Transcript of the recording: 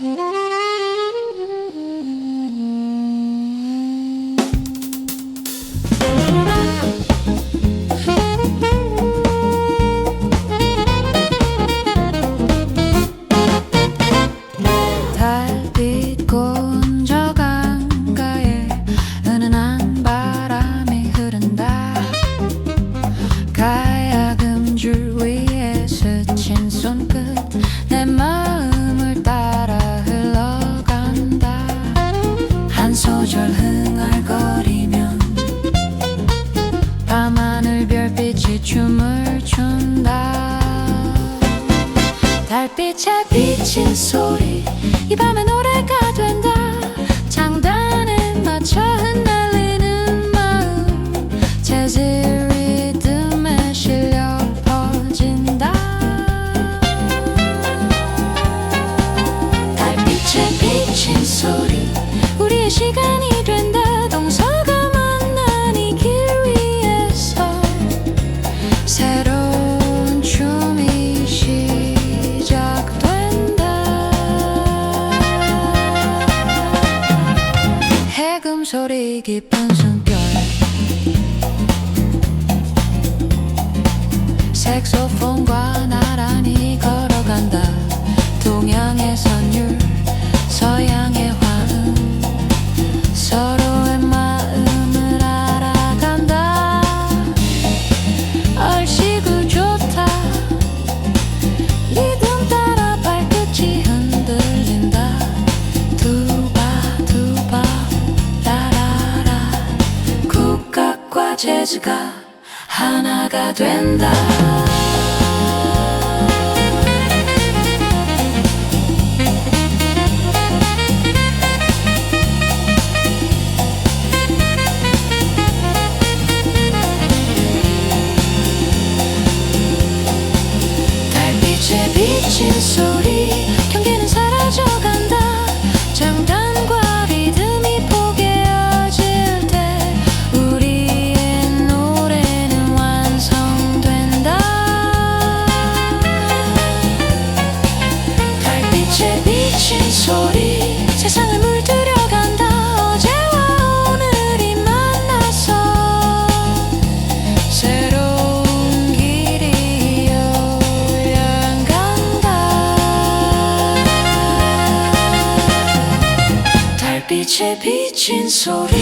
달 한 소절 흥얼거리면 밤하늘 별빛이 춤을 춘다. 달빛에 비친 소리 이 밤의 노래가 된다. 장단에 맞춰 흩날리는 마음 재즈 리듬에 실려 퍼진다. 달빛에 비친 소리 우리의 시간이 소리 깊은 숨결 색소폰과 재즈가 하나가 된다. 달빛에 비친 소리 빛에 비친 소리